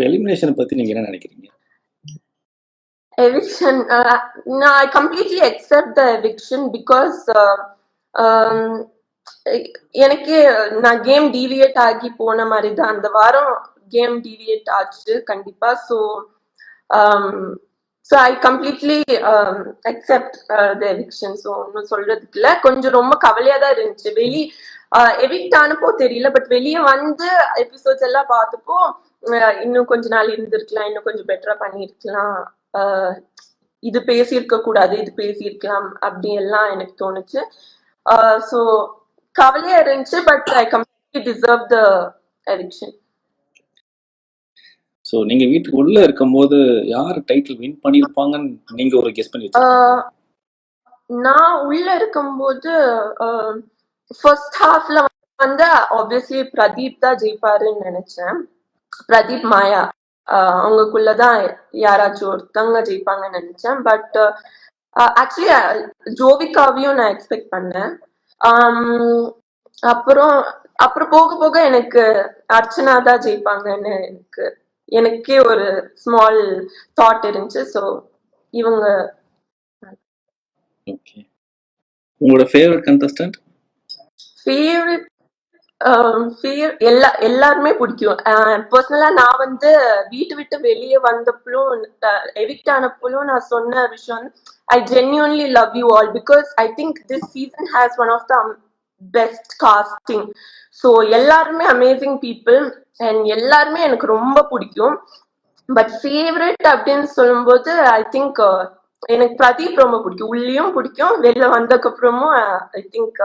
உங்க எலிமினேஷனை பத்தி நீங்க என்ன நினைக்கிறீங்க? Eviction uh, no i completely accept the eviction because uh, um, எனக்கு நான் கேம் டீவியேட் ஆகி போன மாதிரி தான் அந்த வாரம் கேம் டீவியேட் ஆச்சு கண்டிப்பா. So so I completely accept the eviction so ஒன்றும் சொல்றதுக்கு இல்லை. கொஞ்சம் ரொம்ப கவலையா தான் இருந்துச்சு. வெளி uh, எவிக்ட் ஆனப்போ தெரியல பட் வெளியே வந்து எபிசோட்ஸ் எல்லாம் பார்த்தப்போ இன்னும் கொஞ்ச நாள் இருந்திருக்கலாம் இன்னும் கொஞ்சம் பெட்டரா பண்ணியிருக்கலாம். ஆஹ் இது பேசியிருக்க கூடாது இது பேசியிருக்கலாம் அப்படி எல்லாம் எனக்கு தோணுச்சு. ஸோ கவலையா இருந்துச்சு but I completely deserve the eviction so நீங்க வீட்டுக்கு உள்ள இருக்கும்போது யார் டைட்டில் வின் பண்ணிருப்பாங்கன்னு நீங்க ஒரு கெஸ் பண்ணி நான் உள்ள இருக்கும்போது ஃபர்ஸ்ட் ஹாஃப்ல வந்து ஆப்வியஸ்லி பிரதீப் தான் ஜெயிப்பாருன்னு நினைச்சேன். பிரதீப் மாயா. அவங்களுக்குள்ளதான் யாராச்சும் ஒருத்தவங்க ஜெயிப்பாங்கன்னு நினைச்சேன். பட் ஆக்சுவலி ஜோவிகாவையும் நான் எக்ஸ்பெக்ட் பண்ணேன். அப்புறம் அப்புறம் போக போக எனக்கு அர்ச்சனா தான் ஜெயிப்பாங்கன்னு எனக்கு எனக்கே ஒரு ஸ்மால் தாட் இருந்துச்சு. ஸோ இவங்க ஓகே உங்களோட ஃபேவரட் கண்டஸ்டன்ட் ஃபேவரட் எல்லா எல்லாருமே பிடிக்கும். பர்சனலா நான் வந்து வீட்டு விட்டு வெளியே வந்தப்பளும் எவிக்ட் ஆனப்பளும் நான் சொன்ன விஷயம் I genuinely love you all because I think this season has one of the best casting so எல்லாருமே அமேசிங் பீப்புள் அண்ட் எல்லாருமே எனக்கு ரொம்ப பிடிக்கும். பட் ஃபேவரட் அப்படின்னு சொல்லும்போது ஐ திங்க் எனக்கு பிரதீப் ரொம்ப பிடிக்கும். உள்ளேயும் பிடிக்கும் வெளில வந்ததுக்கப்புறமும் I think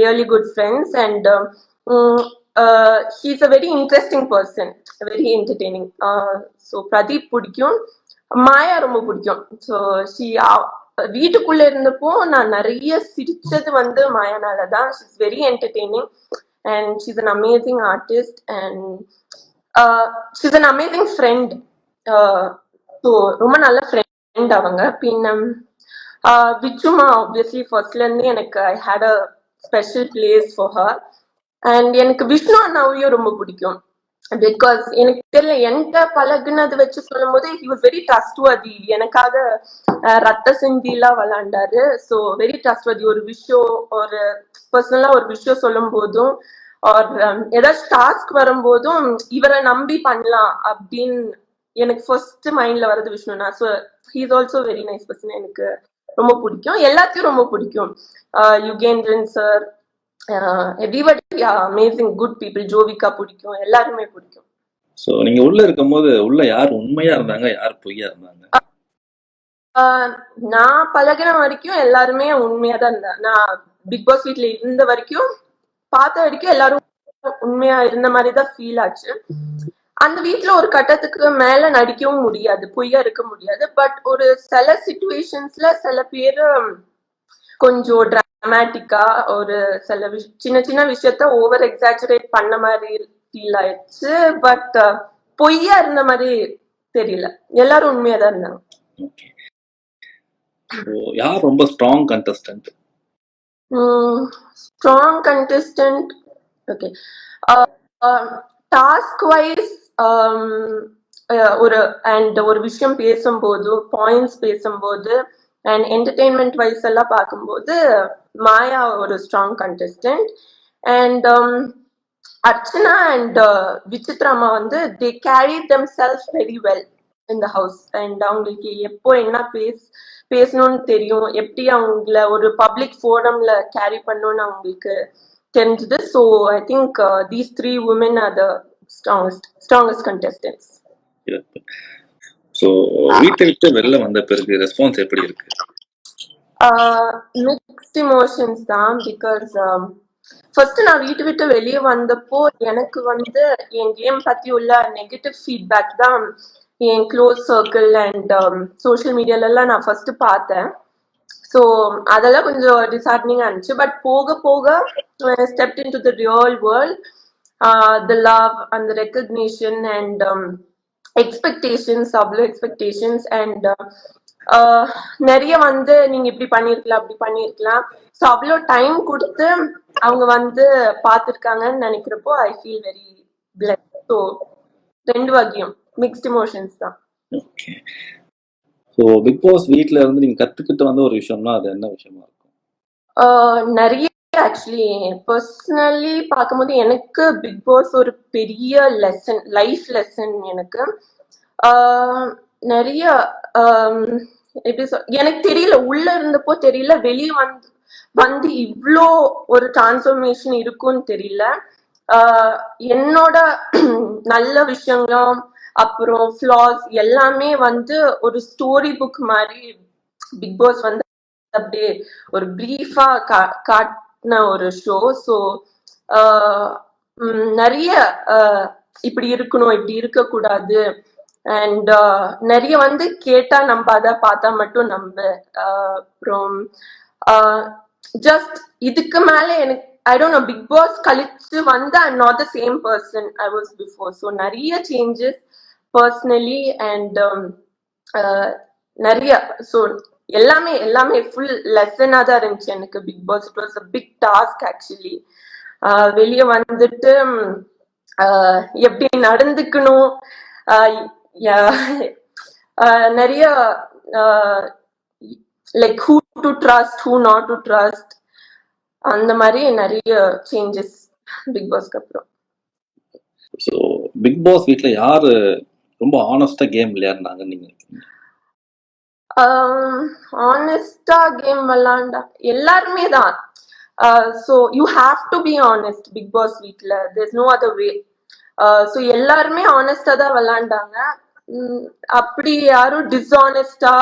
really good friends and he's a very interesting person very entertaining so Pradeep பிடிக்கும். மாயா ரொம்ப பிடிக்கும். ஸோ ஷி வீட்டுக்குள்ள இருந்தப்போ நான் நிறைய சிரிச்சது வந்து மாயானால தான். Is very entertaining and she's an amazing artist and she's an amazing friend so ரொம்ப நல்ல ஃப்ரெண்ட் அவங்க. பின்ன uh, விச்சுமா ஆப்வியஸ்லி ஃபர்ஸ்ட்லேருந்து எனக்கு I had a special place for her and எனக்கு விஷ்ணு அண்ணாவையும் ரொம்ப பிடிக்கும். பிகாஸ் எனக்கு தெரியல என்கிட்ட பழகுனது வச்சு சொல்லும் போது ஹி வாஸ் வெரி ட்ரஸ்ட்வர்தி எனக்காக ரத்த சிந்திலாம் விளாண்டாரு. ஸோ வெரி ட்ரஸ்ட்வர்தி ஒரு விஷயம் ஒரு பர்சனலா ஒரு விஷயம் சொல்லும் போதும் ஆர் um, ஏதாச்சும் டாஸ்க் வரும்போதும் இவரை நம்பி பண்ணலாம் அப்படின்னு எனக்கு ஃபர்ஸ்ட் மைண்ட்ல வர்றது விஷ்ணுனா. So he's also very nice person எனக்கு ரொம்ப பிடிக்கும். எல்லாத்தையும் ரொம்ப பிடிக்கும். Yugendran sir everybody amazing good people Jovika பிடிக்கும் எல்லாருமே பிடிக்கும். சோ நீங்க உள்ள இருக்கும்போது உள்ள யார் உண்மையா இருந்தாங்க யார் பொய்யா இருந்தாங்க? ஆஹ் நான் பழகின வரைக்கும் எல்லாருமே உண்மையா தான் இருந்தேன் நான் பிக் பாஸ் வீட்ல இருந்த வரைக்கும் பார்த்த வரைக்கும் எல்லாரும் உண்மையா இருந்த மாதிரி தான் ஃபீல் ஆச்சு. அந்த வீட்ல ஒரு கட்டத்துக்கு மேல நடிக்கவும் முடியாது பொய்யா இருக்க முடியாது. பட் ஒரு சில சுச்சுவேஷன்ஸ்ல சில பேர் கொஞ்சம் டிராமேட்டிக்கா ஒரு சில சின்ன சின்ன விஷயத்த ஓவர் எக்ஸாச்சுரேட் பண்ண மாதிரி ஃபீல் ஆயிடுச்சு. பட் பொய்யா இருந்த மாதிரி தெரியல. எல்லாரும் உண்மையா தான் இருந்தாங்க. யார் ரொம்ப strong contestant strong contestant okay task wise ஒரு அண்ட் ஒரு விஷயம் பேசும்போது பாயிண்ட்ஸ் பேசும்போது அண்ட் என்டர்டெயின்மெண்ட் வைஸ் எல்லாம் பார்க்கும்போது மாயா ஒரு strong contestant and Archana and uh, விசித்ராமா வந்து they carry them self very well இந்த ஹவுஸ் அண்ட் அவங்களுக்கு எப்போ என்ன பேஸ் பேசணும்னு தெரியும் எப்படி அவங்கள ஒரு பப்ளிக் ஃபோரம்ல கேரி பண்ணணும்னு அவங்களுக்கு தெரிஞ்சது. So I think these three women are the strongest strongest contestants so வீட்டை விட்டு வெளில வந்த பிறகு ரெஸ்பான்ஸ் எப்படி இருக்கு? மிக்ஸ்ட் இமோஷன்ஸ் தான் பிகாஸ் ஃபர்ஸ்ட் um, நான் வீட்டு விட்டு வெளியே வந்தப்போ எனக்கு வந்து என் கேம் பத்தி உள்ள நெகட்டிவ் ஃபீட்பேக் தான் என் க்ளோஸ் சர்க்கிள் அண்ட் சோஷியல் மீடியாலெல்லாம் நான் ஃபர்ஸ்ட் பார்த்தேன். ஸோ அதெல்லாம் கொஞ்சம் டிசார்டனிங்காக இருந்துச்சு. பட் போக போக step in to the real world the love அந்த ரெக்கக்னிஷன் அண்ட் எக்ஸ்பெக்டேஷன்ஸ் அவ்வளோ எக்ஸ்பெக்டேஷன்ஸ் அண்ட் நிறைய வந்து நீங்க இப்படி பண்ணிருக்கலாம் அப்படி பண்ணிருக்கலாம். ஸோ அவ்வளோ டைம் கொடுத்து அவங்க வந்து பார்த்துருக்காங்கன்னு நினைக்கிறப்போ I feel very blessed so ரெண்டு வகையும் மிக்ஸ்ட் இமோஷன்ஸ் தான். ஓகே ஸோ பிக் பாஸ் வீட்ல இருந்து நீங்க கத்துக்கிட்டு வந்த ஒரு விஷயம்னா அது என்ன விஷயமா இருக்கும்? நிறைய ஆக்சுவலி பர்சனலி பார்க்கும்போது எனக்கு பிக் பாஸ் ஒரு பெரிய லெசன் லைஃப் லெசன் எனக்கு. நிறைய எப்படி சொல் எனக்கு தெரியல உள்ள இருந்தப்போ தெரியல வெளியே வந்து வந்து இவ்வளோ ஒரு டிரான்ஸ்ஃபர்மேஷன் இருக்கும்னு தெரியல. என்னோட நல்ல விஷயங்களும் அப்புறம் ஃப்ளாஸ் எல்லாமே வந்து ஒரு ஸ்டோரி புக் மாதிரி பிக் பாஸ் வந்து அப்படியே ஒரு பிரீஃபா காட்டின ஒரு ஷோ ஸோ நிறைய இப்படி இருக்கணும் இப்படி இருக்கக்கூடாது அண்ட் uh, நிறைய வந்து கேட்டா நம்பாத பார்த்தா மட்டும் நம்ப uh, அப்புறம் uh, ஜஸ்ட் இதுக்கு மேல எனக்கு I don't know Bigg Boss கழிச்சு வந்து I not the same person I was before so நிறைய சேஞ்சஸ் பர்சனலி அண்ட் நிறைய ஸோ எல்லாமே எல்லாமே ஃபுல் லெசனாக தான் இருந்துச்சு எனக்கு. Bigg Boss it was a big task actually வெளியே வந்துட்டு எப்படி நடந்துக்கணும்? நிறைய like who to trust who not to trust அந்த மாதிரி நிறைய சேஞ்சஸ் பிக் பாஸ்க்கு அப்புறம். ஸோ பிக் பாஸ் வீட்ல யாரு ரொம்ப ஆனஸ்டா கேம் விளையாடுனாங்கன்னு நீங்க ஆனஸ்டா கேம் விளாண்டா எல்லாருமே தான். So you have to be honest Bigg Boss வீட்ல. There's no other way so எல்லாருமே ஆனஸ்டா தான் விளாண்டாங்க அப்படி யாரும் டிஸ்ஆனஸ்டா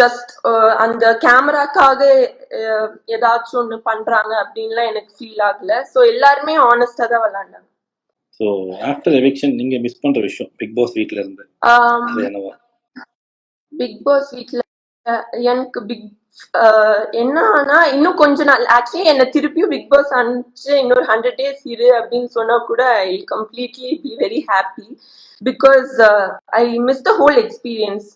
ஜஸ்ட் அந்த கேமராக்காக ஏதாச்சும் ஒன்று பண்றாங்க அப்படின்லாம் எனக்கு ஃபீல் ஆகல. ஸோ எல்லாருமே ஆனஸ்டா தான் விளாண்டாங்க. ஸோ ஆஃப்டர் எவிக்ஷன் நீங்க மிஸ் பண்ற விஷயம் பிக் பாஸ் வீட்ல இருந்து? பிக் பாஸ் வீட்ல எனக்கு பிக் என்னன்னா இன்னும் கொஞ்ச நாள். ஆக்சுவலி என்ன திருப்பியும் பிக் பாஸ் அனுப்பிச்சு இன்னொரு ஹண்ட்ரட் டேஸ் இரு அப்படின்னு சொன்னா கூட I completely be very happy because I miss the whole experience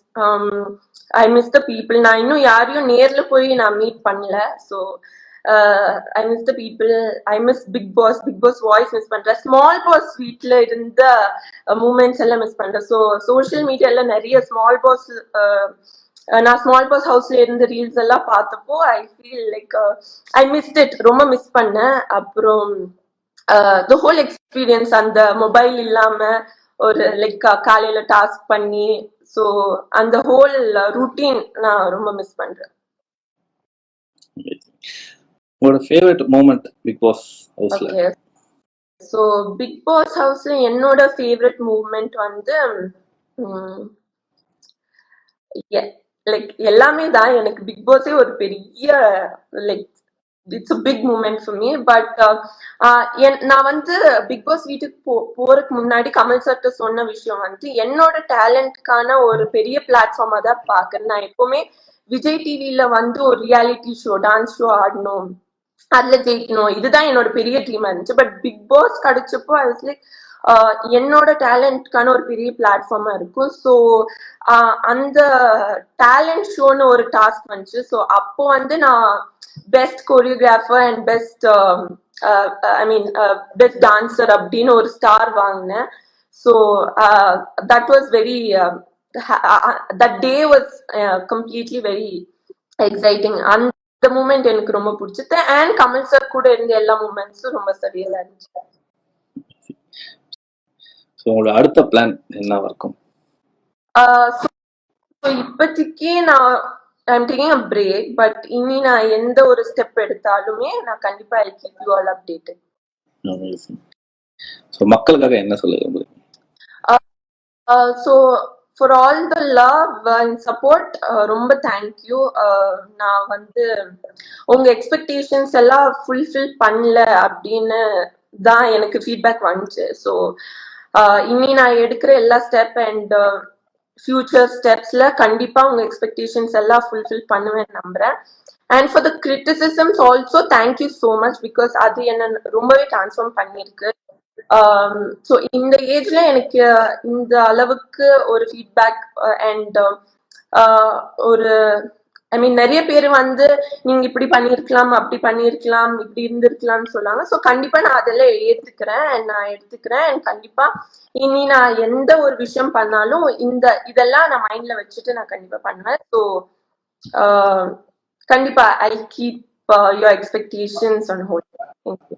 I miss the people நான் இன்னும் யாரையும் நேர்ல போய் நான் மீட் பண்ணல. So I miss the people I miss Bigg Boss Bigg Boss voice miss பண்றேன் ஸ்மால் பாஸ் வீட்ல இருந்த uh, மூமெண்ட்ஸ் எல்லாம் மிஸ் பண்றேன் ஸோ சோஷியல் மீடியால நிறைய ஸ்மால் பாஸ் நான் ஸ்மால் பாஸ் ஹவுஸ்ல இருந்த ரீல்ஸ் எல்லாம் பார்த்தப்போ I feel like I missed it ரொம்ப மிஸ் பண்ணேன். அப்புறம் த ஹோல் எக்ஸ்பீரியன்ஸ் அந்த மொபைல் இல்லாம ஒரு லைக் காலையில டாஸ்க் பண்ணி ஸோ அந்த ஹோல் ரூட்டீன் நான் ரொம்ப மிஸ் பண்றேன். உங்களோட ஃபேவரட் மூமெண்ட் பிக் பாஸ் ஹவுஸ்ல ஸோ பிக் பாஸ் ஹவுஸ்ல என்னோட ஃபேவரட் மூவ்மெண்ட் வந்து லைக் எல்லாமே தான் எனக்கு பிக் பாஸே ஒரு பெரிய like it's big moment for me but நான் வந்து பிக் பாஸ் வீட்டுக்கு போ போறதுக்கு முன்னாடி கமல் சார்ட்ட சொன்ன விஷயம் வந்து என்னோட டேலண்ட்கான ஒரு பெரிய பிளாட்ஃபார்மா தான் பாக்குறேன். நான் எப்பவுமே விஜய் டிவில வந்து ஒரு ரியாலிட்டி ஷோ டான்ஸ் ஷோ ஆடணும் அதுல ஜெயிக்கணும் இதுதான் என்னோட பெரிய ட்ரீமா இருந்துச்சு. பட் பிக் பாஸ் கிடைச்சப்போ ஐ லைக் என்னோட டேலண்ட்கான ஒரு பெரிய பிளாட்ஃபார்மா இருக்கும். ஸோ அந்த டேலண்ட் ஷோன்னு ஒரு டாஸ்க் வந்துச்சு. ஸோ அப்போ வந்து நான் best choreographer and best I mean best dancer அப்படின்னு ஒரு ஸ்டார் வாங்கினேன். So that was very that day was completely very exciting அந்த மூமெண்ட் எனக்கு ரொம்ப பிடிச்சது. அண்ட் கமல் சார் கூட இருந்த எல்லா மூமெண்ட்ஸும் ரொம்ப சரியா இருந்துச்சு. ஸோ உங்களோட அடுத்த பிளான் என்னவா இருக்கும் இப்போதைக்கு நான் I'm taking a break but இனி நான் எந்த ஒரு ஸ்டெப் எடுத்தாலுமே நான் கண்டிப்பா I keep you all updated so மக்களுக்காக என்ன சொல்ல விரும்புறீங்க so for all the love and support ரொம்ப தேங்க்யூ நான் வந்து உங்க எக்ஸ்பெக்டேஷன்ஸ் எல்லாம் ஃபுல்ஃபில் பண்ணல அப்படின்னு தான் எனக்கு ஃபீட்பேக் வந்துச்சு. ஸோ இனி நான் எடுக்கிற எல்லா ஸ்டெப் அண்ட் ஃபியூச்சர் ஸ்டெப்ஸ்ல கண்டிப்பா உங்க எக்ஸ்பெக்டேஷன்ஸ் எல்லாம் ஃபுல்ஃபில் பண்ணுவேன் நம்புறேன். And for the criticisms also thank you so much because அது என்ன ரொம்பவே டிரான்ஸ்ஃபார்ம் பண்ணியிருக்கு ஸோ இந்த ஏஜ்ல எனக்கு இந்த அளவுக்கு ஒரு ஃபீட்பேக் அண்ட் ஒரு ஐ மீன் நிறைய பேர் வந்து நீங்க இப்படி பண்ணிருக்கலாம் அப்படி பண்ணிருக்கலாம் இப்படி இருந்திருக்கலாம்னு சொல்லுவாங்க. சோ கண்டிப்பா நான் அதெல்லாம் ஏத்துக்கிறேன் நான் எடுத்துக்கிறேன். கண்டிப்பா இனி நான் எந்த ஒரு விஷயம் பண்ணாலும் இந்த இதெல்லாம் நான் மைண்ட்ல வச்சுட்டு நான் கண்டிப்பா பண்ணுவேன். ஸோ கண்டிப்பா I keep your expectations on whole thank you